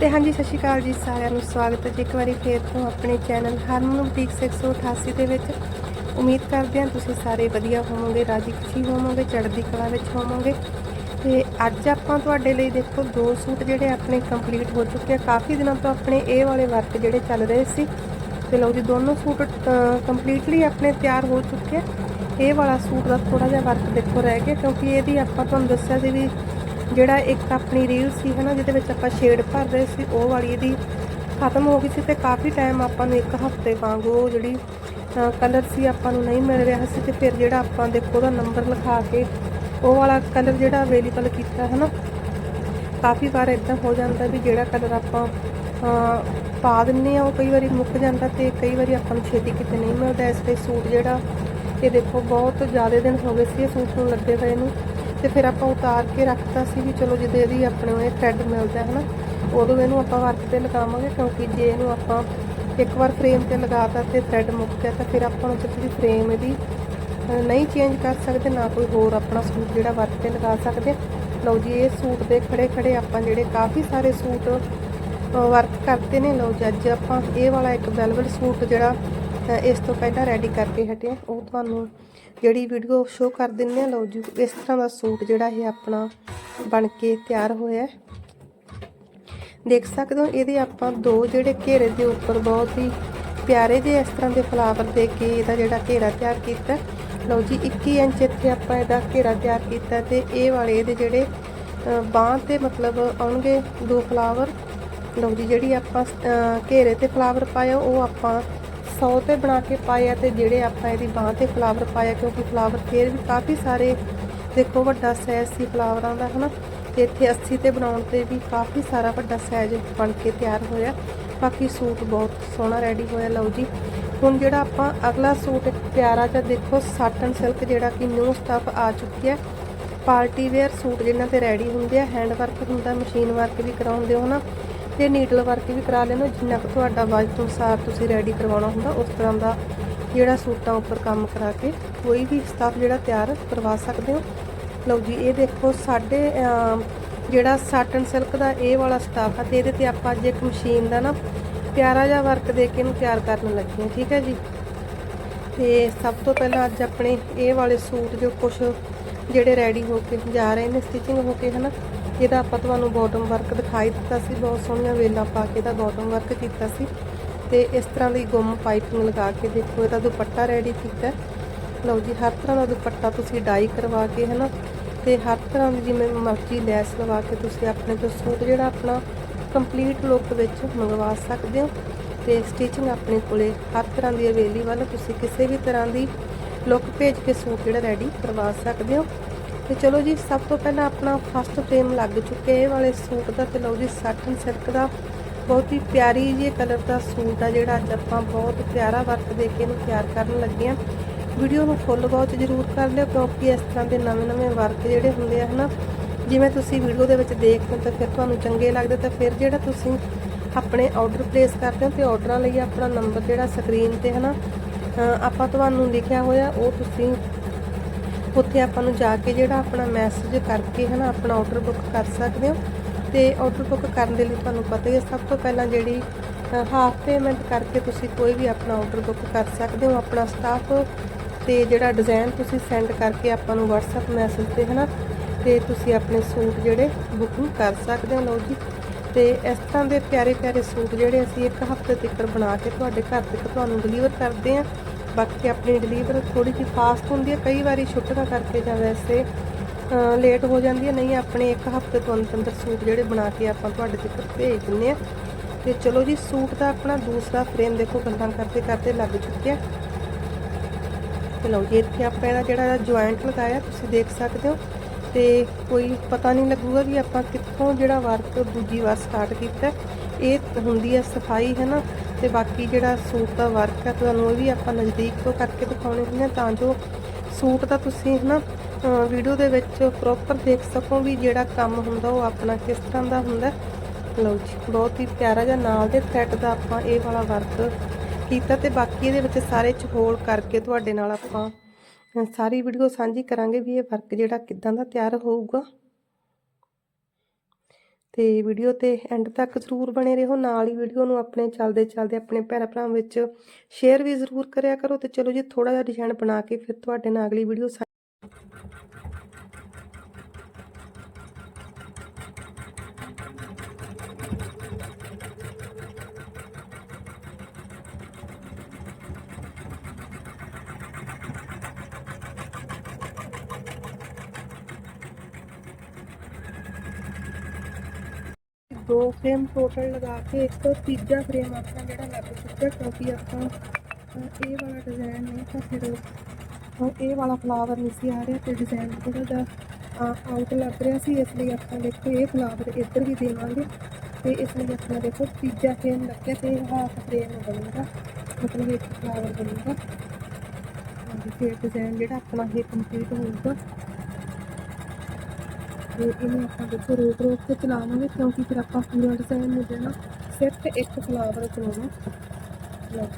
ਤੇ ਹਾਂਜੀ, ਸਤਿ ਸ਼੍ਰੀ ਅਕਾਲ ਜੀ ਸਾਰਿਆਂ ਨੂੰ। ਸਵਾਗਤ ਹੈ ਜੀ ਇੱਕ ਵਾਰੀ ਫੇਰ ਤੋਂ ਆਪਣੇ ਚੈਨਲ ਹਰਮਨ ਬੁਟੀਕ 688 ਦੇ ਵਿੱਚ। ਉਮੀਦ ਕਰਦੇ ਹਾਂ ਤੁਸੀਂ ਸਾਰੇ ਵਧੀਆ ਹੋਵੋਗੇ, ਰਾਜੀ ਖੁਸ਼ੀ ਹੋਵੋਗੇ, ਚੜ੍ਹਦੀ ਕਲਾ ਵਿੱਚ ਹੋਵੋਗੇ। ਤੇ ਅੱਜ ਆਪਾਂ ਤੁਹਾਡੇ ਲਈ ਦੇਖੋ ਦੋ ਸੂਟ ਜਿਹੜੇ ਆਪਣੇ ਕੰਪਲੀਟ ਹੋ ਚੁੱਕੇ ਆ। ਕਾਫੀ ਦਿਨਾਂ ਤੋਂ ਆਪਣੇ ਇਹ ਵਾਲੇ ਵਰਕ ਜਿਹੜੇ ਚੱਲ ਰਹੇ ਸੀ। ਤੇ ਲਓ ਜੀ, ਦੋਨੋਂ ਸੂਟ ਕੰਪਲੀਟਲੀ ਆਪਣੇ ਤਿਆਰ ਹੋ ਚੁੱਕੇ ਆ। ਇਹ ਵਾਲਾ ਸੂਟ ਦਾ ਥੋੜਾ ਜਿਹਾ ਵਰਕ ਦੇਖੋ ਰਹਿ ਗਿਆ, ਕਿਉਂਕਿ ਇਹਦੀ ਆਪਾਂ ਤੁਹਾਨੂੰ ਦੱਸਿਆ ਸੀ ਵੀ ਜਿਹੜਾ ਇੱਕ ਆਪਣੀ ਰੀਲ ਸੀ ਹਨਾ, ਜਿਹਦੇ ਵਿੱਚ ਆਪਾਂ ਸ਼ੇਡ ਭਰ ਰਹੇ ਸੀ, ਉਹ ਵਾਲੀ ਇਹਦੀ ਖਤਮ ਹੋ ਗਈ ਸੀ ਤੇ ਕਾਫੀ ਟਾਈਮ ਆਪਾਂ ਨੂੰ ਇੱਕ ਹਫ਼ਤੇ ਵਾਂਗੂ ਉਹ ਜਿਹੜੀ ਕਲਰ ਸੀ ਆਪਾਂ ਨੂੰ ਨਹੀਂ ਮਿਲ ਰਿਹਾ ਸੀ ਤੇ ਫਿਰ ਜਿਹੜਾ ਆਪਾਂ ਦੇਖੋ ਉਹਦਾ ਨੰਬਰ ਲਿਖਾ ਕੇ ਉਹ ਵਾਲਾ ਕਲਰ ਜਿਹੜਾ ਅਵੇਲੇਬਲ ਕੀਤਾ ਹੈ ਨਾ ਕਾਫੀ ਵਾਰ ਇਦਾਂ ਹੋ ਜਾਂਦਾ ਵੀ ਜਿਹੜਾ ਕਲਰ ਆਪਾਂ ਪਾ ਦਿੰਨੇ ਆ ਉਹ ਕਈ ਵਾਰੀ ਮੁੱਕ ਜਾਂਦਾ ਤੇ ਕਈ ਵਾਰੀ ਆਪਾਂ ਨੂੰ ਛੇਤੀ ਕਿਤੇ ਨਹੀਂ ਮਿਲਦਾ। ਇਸ ਲਈ ਸੂਟ ਜਿਹੜਾ, ਇਹ ਦੇਖੋ ਬਹੁਤ ਜ਼ਿਆਦਾ ਦਿਨ ਹੋ ਗਏ ਸੀ ਇਹ ਸੂਟ ਨੂੰ ਲੱਗੇ ਹੋਏ ਨੂੰ। ਤੇ ਫਿਰ ਆਪਾਂ ਉਤਾਰ ਕੇ ਰੱਖਤਾ ਸੀ ਵੀ ਚਲੋ ਜਦੋਂ ਇਹਦੀ ਆਪਣੇ ਨੂੰ ਇਹ ਥ੍ਰੈਡ ਮਿਲਦਾ ਹੈ ਨਾ, ਉਦੋਂ ਇਹਨੂੰ ਆਪਾਂ ਵਰਕ ਤੇ ਲਗਾਵਾਂਗੇ ਕਿਉਂਕਿ ਜੇ ਇਹਨੂੰ ਆਪਾਂ ਇੱਕ ਵਾਰ ਫਰੇਮ ਤੇ ਲਗਾਤਾ ਤੇ ਥ੍ਰੈਡ ਮੁੱਕ ਗਿਆ ਤਾਂ ਫਿਰ ਆਪਾਂ ਨੂੰ ਜਿਹੜੀ ਫਰੇਮ ਇਹਦੀ ਨਹੀਂ ਚੇਂਜ ਕਰ ਸਕਦੇ ਨਾ ਕੋਈ ਹੋਰ ਆਪਣਾ ਸੂਟ ਜਿਹੜਾ ਵਰਕ ਤੇ ਲਗਾ ਸਕਦੇ ਲਓ ਜੀ, ਇਹ ਸੂਟ ਦੇ ਖੜੇ ਖੜੇ ਆਪਾਂ ਜਿਹੜੇ ਕਾਫੀ ਸਾਰੇ ਸੂਟ ਵਰਕ ਕਰਤੇ ਨੇ। ਲਓ ਜੀ, ਅੱਜ ਆਪਾਂ ਇਹ ਵਾਲਾ ਇੱਕ ਵੈਲਵਟ ਸੂਟ ਜਿਹੜਾ ਇਸ ਤੋਂ ਪਹਿਲਾਂ ਰੈਡੀ ਕਰਕੇ ਹਟੇ ਉਹ ਤੁਹਾਨੂੰ ਜਿਹੜੀ ਵੀਡੀਓ ਸ਼ੋ ਕਰ ਦਿੰਨੇ ਆ, ਲਓ ਜੀ, ਇਸ ਤਰ੍ਹਾਂ ਦਾ ਸੂਟ ਜਿਹੜਾ ਇਹ ਆਪਣਾ ਬਣ ਕੇ ਤਿਆਰ ਹੋਇਆ ਦੇਖ ਸਕਦੇ ਹੋ, ਇਹਦੇ ਆਪਾਂ ਦੋ ਜਿਹੜੇ ਘੇਰੇ ਦੇ ਉੱਪਰ ਬਹੁਤ ਹੀ ਪਿਆਰੇ ਜਿਹੇ ਇਸ ਤਰ੍ਹਾਂ ਦੇ ਫਲਾਵਰ ਦੇ ਕੇ ਇਹਦਾ ਜਿਹੜਾ ਘੇਰਾ ਤਿਆਰ ਕੀਤਾ। ਲਓ ਜੀ 21 ਇੰਚ ਇੱਥੇ ਆਪਾਂ ਇਹਦਾ ਘੇਰਾ ਤਿਆਰ ਕੀਤਾ ਤੇ ਇਹ ਵਾਲੇ ਇਹਦੇ ਜਿਹੜੇ ਬਾਹ ਤੇ ਮਤਲਬ ਆਉਣਗੇ ਦੋ ਫਲਾਵਰ ਲਓ ਜੀ, ਜਿਹੜੀ ਆਪਾਂ ਘੇਰੇ ਤੇ ਫਲਾਵਰ ਪਾਇਆ, ਉਹ ਆਪਾਂ 100 ਤੇ ਬਣਾ ਕੇ ਪਾਏ ਆ ਤੇ ਜਿਹੜੇ ਆਪਾਂ ਇਹਦੀ ਬਾਹ ਤੇ ਫਲਾਵਰ ਪਾਇਆ, ਕਿਉਂਕਿ ਫਲਾਵਰ ਫੇਰ ਵੀ ਕਾਫੀ ਸਾਰੇ ਦੇਖੋ ਵੱਡਾ ਸਾਈਜ਼ ਸੀ ਫਲਾਵਰਾਂ ਦਾ, ਹਨਾ? ਤੇ ਇੱਥੇ 80 ਤੇ ਬਣਾਉਣ ਤੇ ਵੀ ਕਾਫੀ ਸਾਰਾ ਵੱਡਾ ਸਾਈਜ਼ ਬਣ ਕੇ ਤਿਆਰ ਹੋਇਆ। ਬਾਕੀ ਸੂਟ ਬਹੁਤ ਸੋਹਣਾ ਰੈਡੀ ਹੋਇਆ, ਲਓ ਜੀ। ਹੁਣ ਜਿਹੜਾ ਆਪਾਂ ਅਗਲਾ ਸੂਟ, ਪਿਆਰਾ ਜਿਹਾ ਦੇਖੋ ਸਾਟਨ ਸਿਲਕ ਜਿਹੜਾ ਕਿ ਨਿਊ ਸਟਫ ਆ ਚੁੱਕੀ ਹੈ। ਪਾਰਟੀ ਵੇਅਰ ਸੂਟ ਜਿਹਨਾਂ ਤੇ ਰੈਡੀ ਹੁੰਦੇ ਆ ਹੈਂਡ ਵਰਕ ਹੁੰਦਾ ਮਸ਼ੀਨ ਵਰਕ ਵੀ ਕਰਾਉਂਦੇ ਹੋ ਨਾ ਤੇ ਨੀਡਲ ਵਰਕ ਵੀ ਕਰਾ ਲੈਣਾ, ਜਿੰਨਾ ਕੁ ਤੁਹਾਡਾ ਬਜਟ ਅਨੁਸਾਰ ਤੁਸੀਂ ਰੈਡੀ ਕਰਵਾਉਣਾ ਹੁੰਦਾ, ਉਸ ਤਰ੍ਹਾਂ ਦਾ ਜਿਹੜਾ ਸੂਟਾਂ ਉੱਪਰ ਕੰਮ ਕਰਾ ਕੇ ਕੋਈ ਵੀ ਸਟਾਫ ਜਿਹੜਾ ਤਿਆਰ ਕਰਵਾ ਸਕਦੇ ਹੋ। ਲਓ ਜੀ, ਇਹ ਦੇਖੋ ਸਾਡੇ ਜਿਹੜਾ ਸਾਟਨ ਸਿਲਕ ਦਾ ਇਹ ਵਾਲਾ ਸਟਾਫ ਆ, ਤੇ ਇਹਦੇ ਤੇ ਆਪਾਂ ਅੱਜ ਇੱਕ ਮਸ਼ੀਨ ਦਾ ਨਾ ਪਿਆਰਾ ਜਿਹਾ ਵਰਕ ਦੇ ਕੇ ਇਹਨੂੰ ਤਿਆਰ ਕਰਨ ਲੱਗੇ ਹਾਂ, ਠੀਕ ਹੈ ਜੀ। ਤੇ ਸਭ ਤੋਂ ਪਹਿਲਾਂ ਅੱਜ ਆਪਣੇ ਇਹ ਵਾਲੇ ਸੂਟ ਜੋ ਕੁਝ ਜਿਹੜੇ ਰੈਡੀ ਹੋ ਕੇ ਜਾ ਰਹੇ ਨੇ ਸਟਿਚਿੰਗ ਹੋ ਕੇ, ਹਨਾ ਇਹਦਾ ਆਪਾਂ ਤੁਹਾਨੂੰ ਬਾਟਮ ਵਰਕ ਦਿਖਾਈ ਦਿੱਤਾ ਸੀ, ਬਹੁਤ ਸੋਹਣੀਆਂ ਵੇਲਾਂ ਪਾ ਕੇ ਇਹਦਾ ਬਾਟਮ ਵਰਕ ਕੀਤਾ ਸੀ। ਤੇ ਇਸ ਤਰ੍ਹਾਂ ਦੀ ਗੁੰਮ ਪਾਈਪਿੰਗ ਲਗਾ ਕੇ ਦੇਖੋ, ਇਹਦਾ ਦੁਪੱਟਾ ਰੈਡੀ ਕੀਤਾ। ਲਓ ਜੀ, ਹਰ ਤਰ੍ਹਾਂ ਦਾ ਦੁਪੱਟਾ ਤੁਸੀਂ ਡਾਈ ਕਰਵਾ ਕੇ, ਹਨਾ? ਤੇ ਹਰ ਤਰ੍ਹਾਂ ਦੀ ਜਿਵੇਂ ਮਰਜ਼ੀ ਲੈਸ ਲਵਾ ਕੇ ਤੁਸੀਂ ਆਪਣੇ ਤੋਂ ਸੂਟ ਜਿਹੜਾ ਆਪਣਾ ਕੰਪਲੀਟ ਲੁੱਕ ਵਿੱਚ ਮੰਗਵਾ ਸਕਦੇ ਹੋ। ਤੇ ਸਟਿਚਿੰਗ ਆਪਣੇ ਕੋਲੇ, ਹਰ ਤਰ੍ਹਾਂ ਦੀ ਅਵੇਲੇਬਲ ਤੁਸੀਂ ਕਿਸੇ ਵੀ ਤਰ੍ਹਾਂ ਦੀ ਲੁੱਕ ਭੇਜ ਕੇ ਸੂਟ ਜਿਹੜਾ ਰੈਡੀ ਕਰਵਾ ਸਕਦੇ ਹੋ। ਤੇ ਚਲੋ ਜੀ, ਸਭ ਤੋਂ ਪਹਿਲਾਂ ਆਪਣਾ ਫਸਟ ਫਰੇਮ ਲੱਗ ਚੁੱਕਿਆ ਇਹ ਵਾਲੇ ਸੂਟ ਦਾ ਤੇ ਲਓ ਜੀ ਸਾਟਨ ਸਿਲਕ ਦਾ ਬਹੁਤ ਹੀ ਪਿਆਰੀ ਜਿਹੀ ਕਲਰ ਦਾ ਸੂਟ ਆ ਜਿਹੜਾ ਅੱਜ ਆਪਾਂ ਬਹੁਤ ਪਿਆਰਾ ਵਰਕ ਦੇ ਕੇ ਇਹਨੂੰ ਤਿਆਰ ਕਰਨ ਲੱਗੇ ਆ ਵੀਡੀਓ ਨੂੰ ਫੁੱਲ ਵਾਚ ਜ਼ਰੂਰ ਕਰ ਲਿਓ ਕਿਉਂਕਿ ਇਸ ਤਰ੍ਹਾਂ ਦੇ ਨਵੇਂ-ਨਵੇਂ ਵਰਕ ਜਿਹੜੇ ਹੁੰਦੇ ਆ, ਹਨਾ, ਜਿਵੇਂ ਤੁਸੀਂ ਵੀਡੀਓ ਦੇ ਵਿੱਚ ਦੇਖਦੇ ਹੋ ਤਾਂ ਫਿਰ ਤੁਹਾਨੂੰ ਚੰਗੇ ਲੱਗਦੇ ਤਾਂ ਫਿਰ ਜਿਹੜਾ ਤੁਸੀਂ ਆਪਣੇ ਆਰਡਰ ਪਲੇਸ ਕਰਦੇ ਹੋ ਤੇ ਆਰਡਰਾਂ ਲਈ ਆਪਣਾ ਨੰਬਰ ਜਿਹੜਾ ਸਕਰੀਨ ਤੇ, ਹਨਾ, ਅਹ ਆਪਾਂ ਤੁਹਾਨੂੰ ਲਿਖਿਆ ਹੋਇਆ, ਉਹ ਤੁਸੀਂ ਉੱਥੇ ਆਪਾਂ ਨੂੰ ਜਾ ਕੇ ਜਿਹੜਾ ਆਪਣਾ ਮੈਸੇਜ ਕਰਕੇ ਹਨਾ ਆਪਣਾ ਆਰਡਰ ਬੁੱਕ ਕਰ ਸਕਦੇ ਹੋ। ਤੇ ਆਰਡਰ ਬੁੱਕ ਕਰਨ ਦੇ ਲਈ ਤੁਹਾਨੂੰ ਪਤਾ ਹੀ ਹੈ, ਸਭ ਤੋਂ ਪਹਿਲਾਂ ਜਿਹੜੀ ਹਾਫ ਪੇਮੈਂਟ ਕਰਕੇ ਤੁਸੀਂ ਕੋਈ ਵੀ ਆਪਣਾ ਆਰਡਰ ਬੁੱਕ ਕਰ ਸਕਦੇ ਹੋ, ਆਪਣਾ ਸਟਾਫ ਤੇ ਜਿਹੜਾ ਡਿਜ਼ਾਈਨ ਤੁਸੀਂ ਸੈਂਡ ਕਰਕੇ ਆਪਾਂ ਨੂੰ WhatsApp ਮੈਸੇਜ ਤੇ ਹਨਾ ਤੇ ਤੁਸੀਂ ਆਪਣੇ ਸੂਟ ਜਿਹੜੇ ਬੁਕਿੰਗ ਕਰ ਸਕਦੇ ਹੋ। ਲਓ ਜੀ, ਤੇ ਇਸ ਤਰ੍ਹਾਂ ਦੇ ਪਿਆਰੇ ਪਿਆਰੇ ਸੂਟ ਜਿਹੜੇ ਅਸੀਂ ਇੱਕ ਹਫ਼ਤੇ ਤੱਕ ਬਣਾ ਕੇ ਤੁਹਾਡੇ ਘਰ ਤੱਕ ਤੁਹਾਨੂੰ ਡਿਲੀਵਰ ਕਰਦੇ ਹਾਂ। ਬਾਕੀ ਆਪਣੀ ਡਿਲੀਵਰ ਥੋੜੀ ਜਿਹੀ ਫਾਸਟ ਹੁੰਦੀ ਹੈ, ਕਈ ਵਾਰੀ ਛੁੱਟੀਆਂ ਕਰਕੇ ਜਾਂ ਵੈਸੇ ਲੇਟ ਹੋ ਜਾਂਦੀ ਹੈ, ਨਹੀਂ ਆਪਣੇ ਇੱਕ ਹਫ਼ਤੇ ਤੋਂ ਅੰਦਰ ਅੰਦਰ ਸੂਟ ਜਿਹੜੇ ਬਣਾ ਕੇ ਆਪਾਂ ਤੁਹਾਡੇ ਤੱਕ ਭੇਜ ਦਿੰਦੇ ਆ ਤੇ ਚਲੋ ਜੀ, ਸੂਟ ਦਾ ਆਪਣਾ ਦੂਸਰਾ ਫਰੇਮ ਦੇਖੋ ਗੱਲਾਂ ਕਰਦੇ ਕਰਦੇ ਲੱਗ ਚੁੱਕਿਆ ਤੇ ਲਓ ਜੀ, ਇੱਥੇ ਆਪਾਂ ਇਹਦਾ ਜਿਹੜਾ ਜੁਆਇੰਟ ਲਗਾਇਆ, ਤੁਸੀਂ ਦੇਖ ਸਕਦੇ ਹੋ। ਤੇ ਕੋਈ ਪਤਾ ਨਹੀਂ ਲੱਗੂਗਾ ਵੀ ਆਪਾਂ ਕਿੱਥੋਂ ਜਿਹੜਾ ਵਰਕ ਦੂਜੀ ਵਾਰ ਸਟਾਰਟ ਕੀਤਾ ਇਹ ਹੁੰਦੀ ਹੈ ਸਫ਼ਾਈ, ਹੈ ਨਾ? ਤੇ ਬਾਕੀ ਜਿਹੜਾ ਸੂਟ ਦਾ ਵਰਕ ਹੈ, ਤੁਹਾਨੂੰ ਉਹ ਵੀ ਆਪਾਂ ਨਜ਼ਦੀਕ ਤੋਂ ਕਰਕੇ ਦਿਖਾਉਣੇ ਹੁੰਦੇ ਆ ਤਾਂ ਜੋ ਸੂਟ ਦਾ ਤੁਸੀਂ ਹਨਾ ਵੀਡੀਓ ਦੇ ਵਿੱਚ ਪ੍ਰੋਪਰ ਦੇਖ ਸਕੋ ਵੀ ਜਿਹੜਾ ਕੰਮ ਹੁੰਦਾ ਉਹ ਆਪਣਾ ਕਿਸ ਤਰ੍ਹਾਂ ਦਾ ਹੁੰਦਾ। ਲਓ ਜੀ, ਬਹੁਤ ਹੀ ਪਿਆਰਾ ਜਿਹਾ ਨਾਲ ਦੇ ਥ੍ਰੈਡ ਦਾ ਆਪਾਂ ਇਹ ਵਾਲਾ ਵਰਕ ਕੀਤਾ ਤੇ ਬਾਕੀ ਇਹਦੇ ਵਿੱਚ ਸਾਰੇ ਚ ਹੋਲ ਕਰਕੇ ਤੁਹਾਡੇ ਨਾਲ ਆਪਾਂ ਸਾਰੀ ਵੀਡੀਓ ਸਾਂਝੀ ਕਰਾਂਗੇ ਵੀ ਇਹ ਵਰਕ ਜਿਹੜਾ ਕਿਦਾਂ ਦਾ ਤਿਆਰ ਹੋਊਗਾ। ਤੇ ਵੀਡੀਓ ਤੇ ਐਂਡ ਤੱਕ ਜ਼ਰੂਰ ਬਣੇ ਰਹੋ। ਨਾਲ ਹੀ ਵੀਡੀਓ ਨੂੰ ਆਪਣੇ ਚੱਲਦੇ ਚੱਲਦੇ ਆਪਣੇ ਭੈਣ ਭਰਾਵਾਂ ਵਿੱਚ ਸ਼ੇਅਰ ਵੀ ਜ਼ਰੂਰ ਕਰਿਆ ਕਰੋ ਤੇ ਚਲੋ ਜੀ ਥੋੜਾ ਜਿਹਾ ਡਿਜ਼ਾਈਨ ਬਣਾ ਕੇ ਫਿਰ ਤੁਹਾਡੇ ਨਾਲ ਅਗਲੀ ਵੀਡੀਓ ਦੋ ਫਰੇਮ ਟੋਟਲ ਲਗਾ ਕੇ ਇੱਕ ਤੀਜਾ ਫਰੇਮ ਆਪਣਾ ਜਿਹੜਾ ਲੱਗ ਚੁੱਕਾ ਕਿਉਂਕਿ ਆਪਾਂ ਅਹ, ਇਹ ਵਾਲਾ ਡਿਜ਼ਾਈਨ ਨਹੀਂ ਤਾਂ ਫਿਰ ਉਹ ਇਹ ਵਾਲਾ ਫਲਾਵਰ ਨਹੀਂ ਸੀ ਆ ਰਿਹਾ ਤੇ ਡਿਜ਼ਾਈਨ ਥੋੜਾ ਜਿਹਾ ਆਊਟ ਲੱਗ ਰਿਹਾ ਸੀ ਇਸ ਲਈ ਆਪਾਂ ਦੇਖੋ ਇਹ ਫਲਾਵਰ ਇੱਧਰ ਵੀ ਦੇਵਾਂਗੇ ਤੇ ਇਸ ਲਈ ਆਪਣਾ ਦੇਖੋ ਤੀਜਾ ਫਰੇਮ ਲੱਗਿਆ ਤੇ ਹਾਫ ਫਰੇਮ ਬਣੇਗਾ ਮਤਲਬ ਇੱਕ ਫਲਾਵਰ ਬਣੇਗਾ। ਹਾਂਜੀ ਫਿਰ ਡਿਜ਼ਾਈਨ ਜਿਹੜਾ ਆਪਣਾ ਇਹ ਕੰਪਲੀਟ ਹੋਊਗਾ। ਤੇ ਇਹਨੂੰ ਆਪਾਂ ਦੇਖੋ ਰੋਕ ਰੋਕ ਕੇ ਚਲਾਵਾਂਗੇ, ਕਿਉਂਕਿ ਫਿਰ ਆਪਾਂ ਪੂਰਾ ਡਿਜ਼ਾਈਨ ਨਹੀਂ ਦੇਣਾ ਸਿਰਫ ਇੱਕ ਫਲਾਵਰ ਚਲਾਉਣਾ। ਲਓ।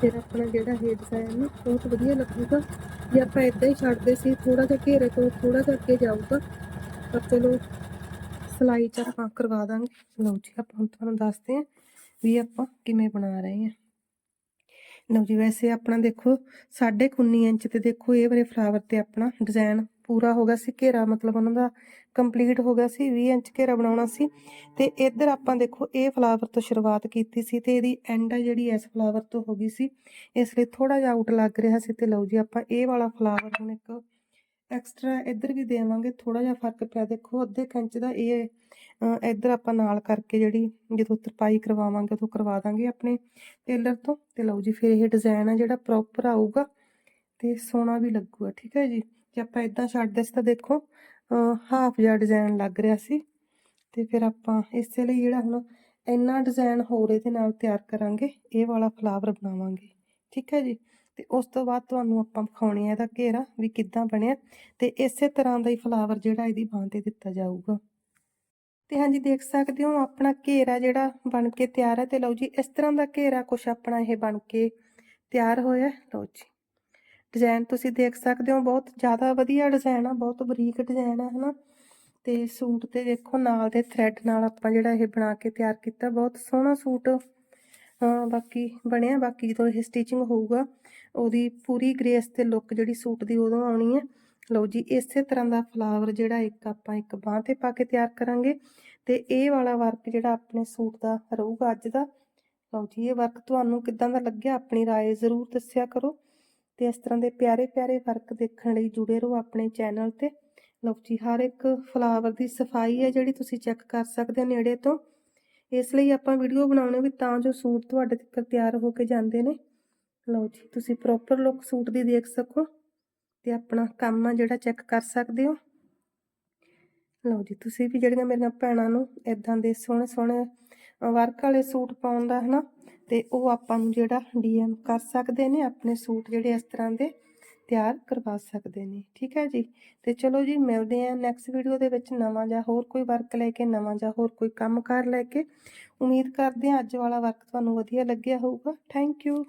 ਫਿਰ ਆਪਣਾ ਜਿਹੜਾ ਇਹ ਡਿਜ਼ਾਈਨ ਨਾ ਬਹੁਤ ਵਧੀਆ ਲੱਗੂਗਾ। ਜੇ ਆਪਾਂ ਇਦਾਂ ਹੀ ਛੱਡਦੇ ਸੀ ਥੋੜਾ ਜਿਹਾ ਘੇਰੇ ਤੋਂ ਥੋੜਾ ਜਿਹਾ ਅੱਗੇ ਜਾਊਗਾ ਪਰ ਚਲੋ ਸਲਾਈ ਚ ਆਪਾਂ ਕਰਵਾ ਦਾਂਗੇ। ਲਓ ਜੀ, ਆਪਾਂ ਹੁਣ ਤੁਹਾਨੂੰ ਦੱਸਦੇ ਹਾਂ ਵੀ ਆਪਾਂ ਕਿਵੇਂ ਬਣਾ ਰਹੇ ਹਾਂ। ਲਓ ਜੀ, ਵੈਸੇ ਆਪਣਾ ਦੇਖੋ 19.5 ਇੰਚ ਤੇ ਦੇਖੋ, ਇਹ ਵਾਲੇ ਫਲਾਵਰ ਤੇ ਆਪਣਾ ਡਿਜ਼ਾਈਨ ਪੂਰਾ ਹੋ ਗਿਆ ਸੀ, ਘੇਰਾ ਮਤਲਬ ਉਹਨਾਂ ਦਾ ਕੰਪਲੀਟ ਹੋ ਗਿਆ ਸੀ 20 ਇੰਚ ਘੇਰਾ ਬਣਾਉਣਾ ਸੀ। ਤੇ ਇੱਧਰ ਆਪਾਂ ਦੇਖੋ, ਇਹ ਫਲਾਵਰ ਤੋਂ ਸ਼ੁਰੂਆਤ ਕੀਤੀ ਸੀ ਤੇ ਇਹਦੀ ਐਂਡ ਆ ਜਿਹੜੀ ਇਸ ਫਲਾਵਰ ਤੋਂ ਹੋ ਗਈ ਸੀ। ਇਸ ਲਈ ਥੋੜਾ ਜਿਹਾ ਆਊਟ ਲੱਗ ਰਿਹਾ ਸੀ ਤੇ ਲਓ ਜੀ, ਆਪਾਂ ਇਹ ਵਾਲਾ ਫਲਾਵਰ ਹੁਣ ਇੱਕ ਐਕਸਟਰਾ ਇੱਧਰ ਵੀ ਦੇਵਾਂਗੇ ਥੋੜਾ ਜਿਹਾ ਫ਼ਰਕ ਪਿਆ। ਦੇਖੋ, ਅੱਧੇ ਕੁ ਦਾ ਇਹ ਇੱਧਰ ਆਪਾਂ ਨਾਲ ਕਰਕੇ ਜਿਹੜੀ ਜਦੋਂ ਤਰਪਾਈ ਕਰਵਾਵਾਂਗੇ, ਉਦੋਂ ਕਰਵਾ ਦਾਂਗੇ ਆਪਣੇ ਟੇਲਰ ਤੋਂ। ਤੇ ਲਓ ਜੀ, ਫਿਰ ਇਹ ਡਿਜ਼ਾਈਨ ਆ ਜਿਹੜਾ ਪ੍ਰੋਪਰ ਆਊਗਾ ਤੇ ਸੋਹਣਾ ਵੀ ਲੱਗੂਗਾ, ਠੀਕ ਹੈ ਜੀ? ਜੇ ਆਪਾਂ ਇਦਾਂ ਛੱਡਦੇ ਸੀ ਤਾਂ ਦੇਖੋ ਹਾਫ ਜਿਹਾ ਡਿਜ਼ਾਈਨ ਲੱਗ ਰਿਹਾ ਸੀ। ਤੇ ਫਿਰ ਆਪਾਂ ਇਸੇ ਲਈ ਜਿਹੜਾ ਹੁਣ ਇੰਨਾ ਡਿਜ਼ਾਈਨ ਹੋਰ ਇਹਦੇ ਨਾਲ ਤਿਆਰ ਕਰਾਂਗੇ, ਇਹ ਵਾਲਾ ਫਲਾਵਰ ਬਣਾਵਾਂਗੇ। ਠੀਕ ਹੈ ਜੀ? ਤੇ ਉਸ ਤੋਂ ਬਾਅਦ ਤੁਹਾਨੂੰ ਆਪਾਂ ਵਿਖਾਉਣੇ ਆ ਇਹਦਾ ਘੇਰਾ ਵੀ ਕਿੱਦਾਂ ਬਣਿਆ ਤੇ ਇਸੇ ਤਰ੍ਹਾਂ ਦਾ ਹੀ ਫਲਾਵਰ ਜਿਹੜਾ ਇਹਦੀ ਬਾਂਹ ਤੇ ਦਿੱਤਾ ਜਾਊਗਾ। ਤੇ ਹਾਂਜੀ, ਦੇਖ ਸਕਦੇ ਹੋ ਆਪਣਾ ਘੇਰਾ ਜਿਹੜਾ ਬਣ ਕੇ ਤਿਆਰ ਹੈ। ਤੇ ਲਓ ਜੀ, ਇਸ ਤਰ੍ਹਾਂ ਦਾ ਘੇਰਾ ਕੁਛ ਆਪਣਾ ਇਹ ਬਣ ਕੇ ਤਿਆਰ ਹੋਇਆ ਲਓ ਜੀ। ਡਿਜ਼ਾਈਨ ਤੁਸੀਂ ਦੇਖ ਸਕਦੇ ਹੋ ਬਹੁਤ ਜ਼ਿਆਦਾ ਵਧੀਆ ਡਿਜ਼ਾਈਨ ਆ ਬਹੁਤ ਬਰੀਕ ਡਿਜ਼ਾਈਨ ਆ ਹਨਾ ਤੇ ਸੂਟ ਤੇ ਦੇਖੋ ਨਾਲ ਦੇ ਥ੍ਰੈਡ ਨਾਲ ਆਪਾਂ ਜਿਹੜਾ ਇਹ ਬਣਾ ਕੇ ਤਿਆਰ ਕੀਤਾ ਬਹੁਤ ਸੋਹਣਾ ਸੂਟ ਹਾਂ ਬਾਕੀ ਬਣਿਆ ਬਾਕੀ ਜਦੋਂ ਇਹ ਸਟਿਚਿੰਗ ਹੋਊਗਾ ਉਹਦੀ ਪੂਰੀ ਗ੍ਰੇਸ ਤੇ ਲੁੱਕ ਜਿਹੜੀ ਸੂਟ ਦੀ ਉਦੋਂ ਆਉਣੀ ਹੈ ਲਓ ਜੀ ਇਸੇ ਤਰ੍ਹਾਂ ਦਾ ਫਲਾਵਰ ਜਿਹੜਾ ਇੱਕ ਆਪਾਂ ਇੱਕ ਬਾਂਹ ਤੇ ਪਾ ਕੇ ਤਿਆਰ ਕਰਾਂਗੇ ਤੇ ਇਹ ਵਾਲਾ ਵਰਕ ਜਿਹੜਾ ਆਪਣੇ ਸੂਟ ਦਾ ਰਹੂਗਾ ਅੱਜ ਦਾ ਲਓ ਜੀ ਇਹ ਵਰਕ ਤੁਹਾਨੂੰ ਕਿੱਦਾਂ ਦਾ ਲੱਗਿਆ ਆਪਣੀ رائے ਜ਼ਰੂਰ ਦੱਸਿਆ ਕਰੋ ਤੇ ਇਸ ਤਰ੍ਹਾਂ ਦੇ ਪਿਆਰੇ ਪਿਆਰੇ ਵਰਕ ਦੇਖਣ ਲਈ ਜੁੜੇ ਰਹੋ ਆਪਣੇ ਚੈਨਲ ਤੇ। ਲਓ ਜੀ, ਹਰ ਇੱਕ ਫਲਾਵਰ ਦੀ ਸਫ਼ਾਈ ਹੈ ਜਿਹੜੀ ਤੁਸੀਂ ਚੈੱਕ ਕਰ ਸਕਦੇ ਹੋ ਨੇੜੇ ਤੋਂ। ਇਸ ਲਈ ਆਪਾਂ ਵੀਡੀਓ ਬਣਾਉਣੇ ਵੀ ਤਾਂ ਜੋ ਸੂਟ ਤੁਹਾਡੇ ਤੱਕ ਤਿਆਰ ਹੋ ਕੇ ਜਾਂਦੇ ਨੇ। ਲਓ ਜੀ, ਤੁਸੀਂ ਪ੍ਰੋਪਰ ਲੁੱਕ ਸੂਟ ਦੀ ਦੇਖ ਸਕੋ ਤੇ ਆਪਣਾ ਕੰਮ ਆ ਜਿਹੜਾ ਚੈੱਕ ਕਰ ਸਕਦੇ ਹੋ। ਲਓ ਜੀ, ਤੁਸੀਂ ਵੀ ਜਿਹੜੀਆਂ ਮੇਰੀਆਂ ਭੈਣਾਂ ਨੂੰ ਇਦਾਂ ਦੇ ਸੋਹਣੇ ਸੋਹਣੇ ਵਰਕ ਵਾਲੇ ਸੂਟ ਪਾਉਣ ਦਾ ਹਨਾ ਤੇ ਉਹ ਆਪਾਂ ਨੂੰ ਜਿਹੜਾ ਡੀਐਮ ਕਰ ਸਕਦੇ ਨੇ, ਆਪਣੇ ਸੂਟ ਜਿਹੜੇ ਇਸ ਤਰ੍ਹਾਂ ਦੇ ਤਿਆਰ ਕਰਵਾ ਸਕਦੇ ਨੇ। ਠੀਕ ਹੈ ਜੀ? ਤੇ ਚਲੋ ਜੀ, ਮਿਲਦੇ ਆਂ ਨੈਕਸਟ ਵੀਡੀਓ ਦੇ ਵਿੱਚ ਨਵਾਂ ਜਾਂ ਹੋਰ ਕੋਈ ਵਰਕ ਲੈ ਕੇ, ਨਵਾਂ ਜਾਂ ਹੋਰ ਕੋਈ ਕੰਮ ਕਰ ਲੈ ਕੇ। ਉਮੀਦ ਕਰਦੇ ਆਂ ਅੱਜ ਵਾਲਾ ਵਰਕ ਤੁਹਾਨੂੰ ਵਧੀਆ ਲੱਗਿਆ ਹੋਊਗਾ। Thank you